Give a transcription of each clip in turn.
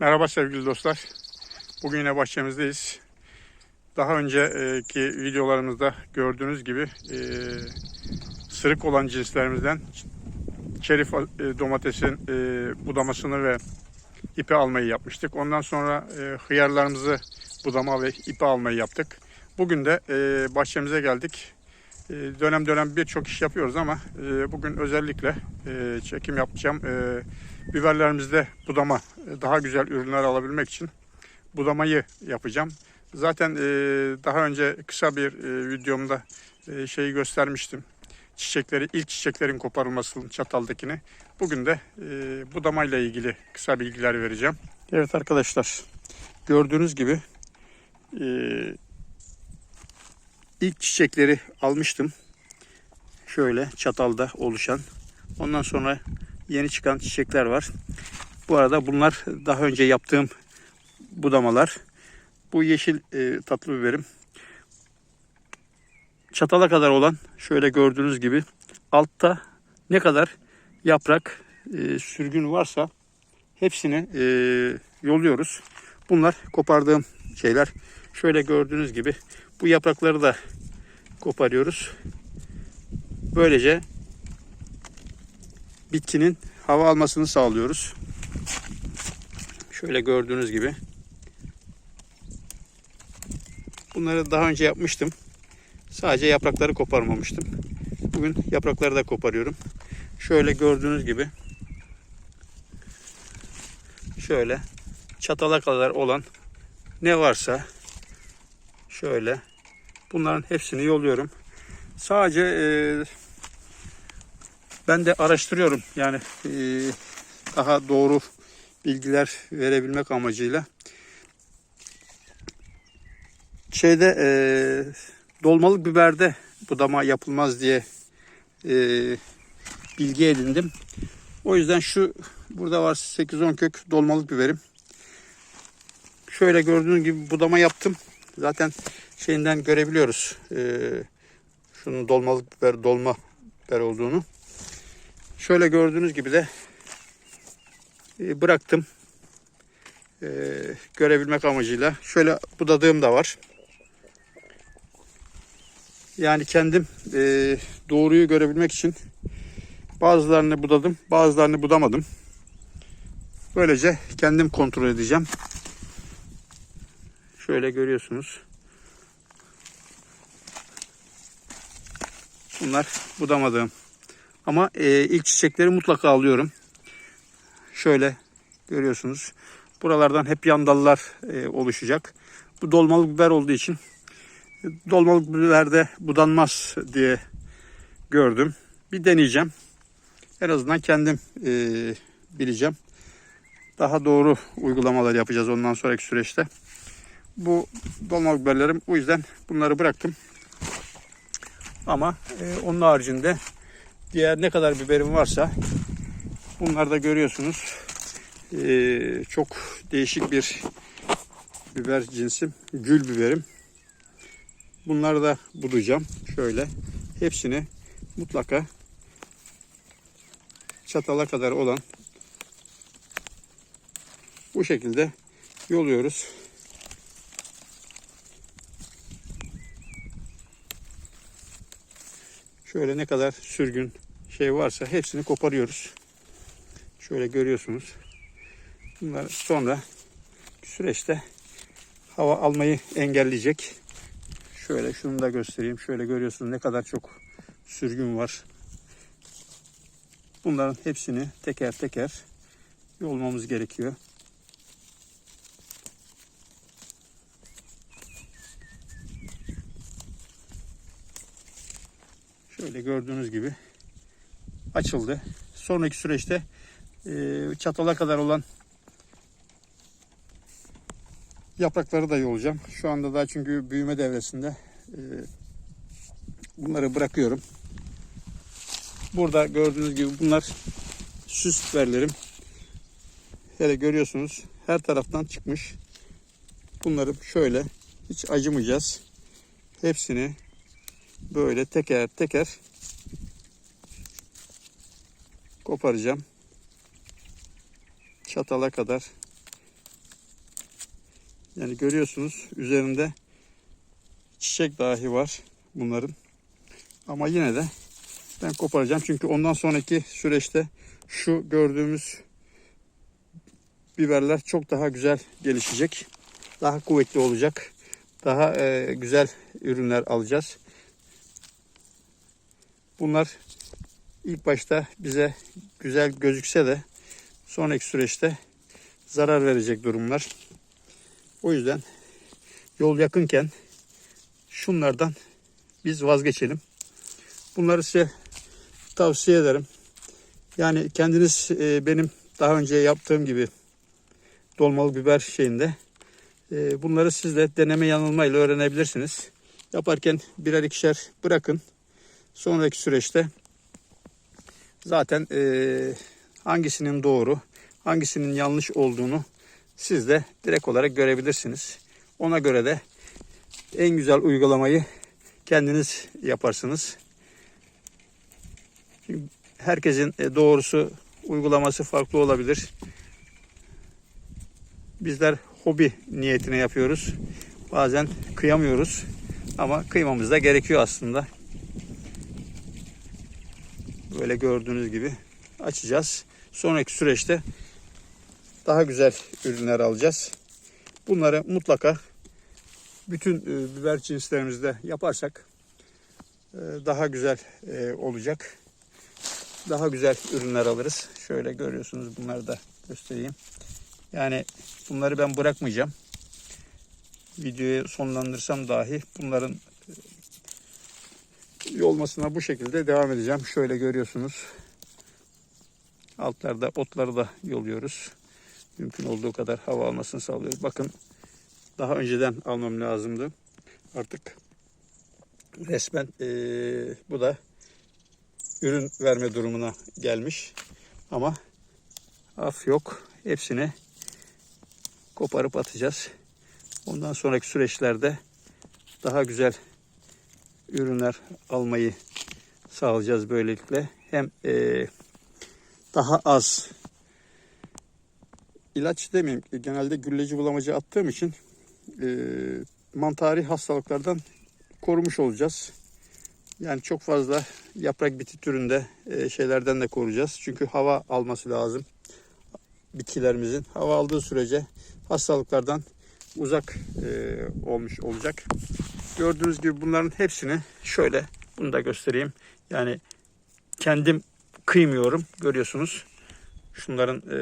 Merhaba sevgili dostlar. Bugün yine bahçemizdeyiz. Daha önceki videolarımızda gördüğünüz gibi e, sırık olan cinslerimizden çeri fa- e, domatesin e, budamasını ve ipi almayı yapmıştık. Ondan sonra hıyarlarımızı budama ve ipi almayı yaptık. Bugün de bahçemize geldik. Dönem dönem birçok iş yapıyoruz ama bugün özellikle çekim yapacağım. E, biberlerimizde budama e, daha güzel ürünler alabilmek için budamayı yapacağım. Zaten e, daha önce kısa bir e, videomda şeyi göstermiştim. Çiçekleri, ilk çiçeklerin koparılmasının çataldakini. Bugün de budamayla ilgili kısa bilgiler vereceğim. Evet arkadaşlar, gördüğünüz gibi ilk çiçekleri almıştım. Şöyle çatalda oluşan. Ondan sonra yeni çıkan çiçekler var. Bu arada bunlar daha önce yaptığım budamalar. Bu yeşil e, tatlı biberim. Çatala kadar olan şöyle gördüğünüz gibi altta ne kadar yaprak e, sürgün varsa hepsini e, yoluyoruz. Bunlar kopardığım şeyler. Şöyle gördüğünüz gibi bu yaprakları da koparıyoruz. Böylece bitkinin hava almasını sağlıyoruz. Şöyle gördüğünüz gibi. Bunları daha önce yapmıştım. Sadece yaprakları koparmamıştım. Bugün yaprakları da koparıyorum. Şöyle gördüğünüz gibi. Şöyle çatala kadar olan ne varsa şöyle bunların hepsini yolluyorum. Sadece e, ben de araştırıyorum. Yani e, daha doğru bilgiler verebilmek amacıyla. Şeyde e, dolmalık biberde budama yapılmaz diye e, bilgi edindim. O yüzden şu burada var 8-10 kök dolmalık biberim. Şöyle gördüğünüz gibi budama yaptım. Zaten şeyinden görebiliyoruz. E, şunun dolmalık biber dolma biber olduğunu. Şöyle gördüğünüz gibi de e, bıraktım. E, görebilmek amacıyla. Şöyle budadığım da var. Yani kendim e, doğruyu görebilmek için bazılarını budadım, bazılarını budamadım. Böylece kendim kontrol edeceğim. Şöyle görüyorsunuz. Bunlar budamadığım. Ama e, ilk çiçekleri mutlaka alıyorum. Şöyle görüyorsunuz. Buralardan hep yan dallar e, oluşacak. Bu dolmalık biber olduğu için dolmalık biberde budanmaz diye gördüm. Bir deneyeceğim. En azından kendim e, bileceğim. Daha doğru uygulamalar yapacağız ondan sonraki süreçte. Bu dolmalık biberlerim. O yüzden bunları bıraktım. Ama e, onun haricinde diğer ne kadar biberim varsa bunları da görüyorsunuz. E, çok değişik bir biber cinsim. Gül biberim. Bunları da budayacağım. Şöyle hepsini mutlaka çatala kadar olan bu şekilde yoluyoruz. Şöyle ne kadar sürgün şey varsa hepsini koparıyoruz. Şöyle görüyorsunuz. Bunlar sonra süreçte hava almayı engelleyecek. Şöyle şunu da göstereyim. Şöyle görüyorsunuz ne kadar çok sürgün var. Bunların hepsini teker teker yolmamız gerekiyor. Şöyle gördüğünüz gibi açıldı. Sonraki süreçte e, çatala kadar olan yaprakları da yolacağım. Şu anda daha çünkü büyüme devresinde e, bunları bırakıyorum. Burada gördüğünüz gibi bunlar süs biberlerim. Hele görüyorsunuz her taraftan çıkmış. Bunları şöyle hiç acımayacağız. Hepsini böyle teker teker koparacağım. Çatala kadar Yani görüyorsunuz üzerinde çiçek dahi var bunların. Ama yine de ben koparacağım. Çünkü ondan sonraki süreçte şu gördüğümüz biberler çok daha güzel gelişecek. Daha kuvvetli olacak. Daha e, güzel ürünler alacağız. Bunlar ilk başta bize güzel gözükse de sonraki süreçte zarar verecek durumlar. O yüzden yol yakınken şunlardan biz vazgeçelim. Bunları size tavsiye ederim. Yani kendiniz e, benim daha önce yaptığım gibi dolmalık biber şeyinde e, bunları siz de deneme yanılmayla öğrenebilirsiniz. Yaparken birer ikişer bırakın. Sonraki süreçte zaten e, hangisinin doğru, hangisinin yanlış olduğunu siz de direkt olarak görebilirsiniz. Ona göre de en güzel uygulamayı kendiniz yaparsınız. Herkesin e, doğrusu uygulaması farklı olabilir. Bizler hobi niyetine yapıyoruz. Bazen kıyamıyoruz ama kıymamız da gerekiyor aslında. Böyle gördüğünüz gibi açacağız. Sonraki süreçte daha güzel ürünler alacağız. Bunları mutlaka bütün e, biber cinslerimizde yaparsak e, daha güzel e, olacak. Daha güzel ürünler alırız. Şöyle görüyorsunuz bunları da göstereyim. Yani bunları ben bırakmayacağım. Videoyu sonlandırsam dahi bunların yolmasına bu şekilde devam edeceğim. Şöyle görüyorsunuz. Altlarda otları da yoluyoruz. Mümkün olduğu kadar hava almasını sağlıyoruz. Bakın daha önceden almam lazımdı. Artık resmen eee, bu da ürün verme durumuna gelmiş. Ama af yok. Hepsini koparıp atacağız. Ondan sonraki süreçlerde daha güzel ürünler almayı sağlayacağız böylelikle. Hem eee, daha az ilaç demeyeyim genelde gülleci bulamacı attığım için eee mantari hastalıklardan korumuş olacağız. Yani çok fazla yaprak biti türünde e, şeylerden de koruyacağız. Çünkü hava alması lazım bitkilerimizin. Hava aldığı sürece hastalıklardan uzak e, olmuş olacak. Gördüğünüz gibi bunların hepsini şöyle bunu da göstereyim. Yani kendim kıymıyorum görüyorsunuz. Şunların e,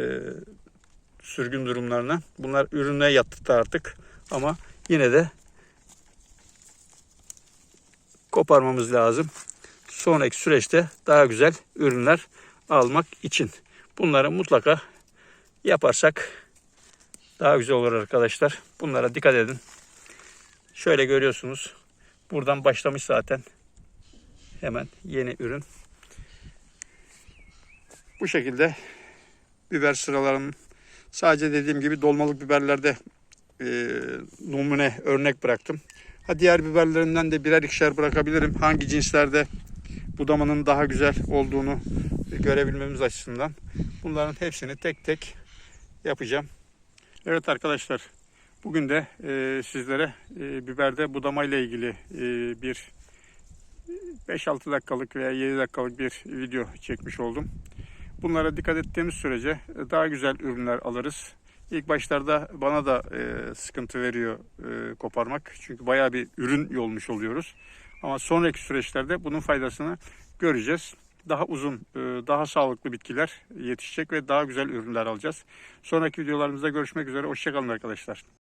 sürgün durumlarına. Bunlar ürüne yattı artık ama yine de koparmamız lazım. Sonraki süreçte daha güzel ürünler almak için. Bunları mutlaka yaparsak daha güzel olur arkadaşlar. Bunlara dikkat edin. Şöyle görüyorsunuz. Buradan başlamış zaten. Hemen yeni ürün. Bu şekilde biber sıralarım sadece dediğim gibi dolmalık biberlerde e, numune örnek bıraktım. Ha diğer biberlerinden de birer ikişer bırakabilirim. Hangi cinslerde budamanın daha güzel olduğunu görebilmemiz açısından. Bunların hepsini tek tek yapacağım. Evet arkadaşlar. Bugün de e, sizlere e, biberde budama ile ilgili e, bir 5-6 dakikalık veya 7 dakikalık bir video çekmiş oldum. Bunlara dikkat ettiğimiz sürece e, daha güzel ürünler alırız. İlk başlarda bana da e, sıkıntı veriyor e, koparmak. Çünkü bayağı bir ürün yolmuş oluyoruz. Ama sonraki süreçlerde bunun faydasını göreceğiz. Daha uzun, e, daha sağlıklı bitkiler yetişecek ve daha güzel ürünler alacağız. Sonraki videolarımızda görüşmek üzere. Hoşçakalın arkadaşlar.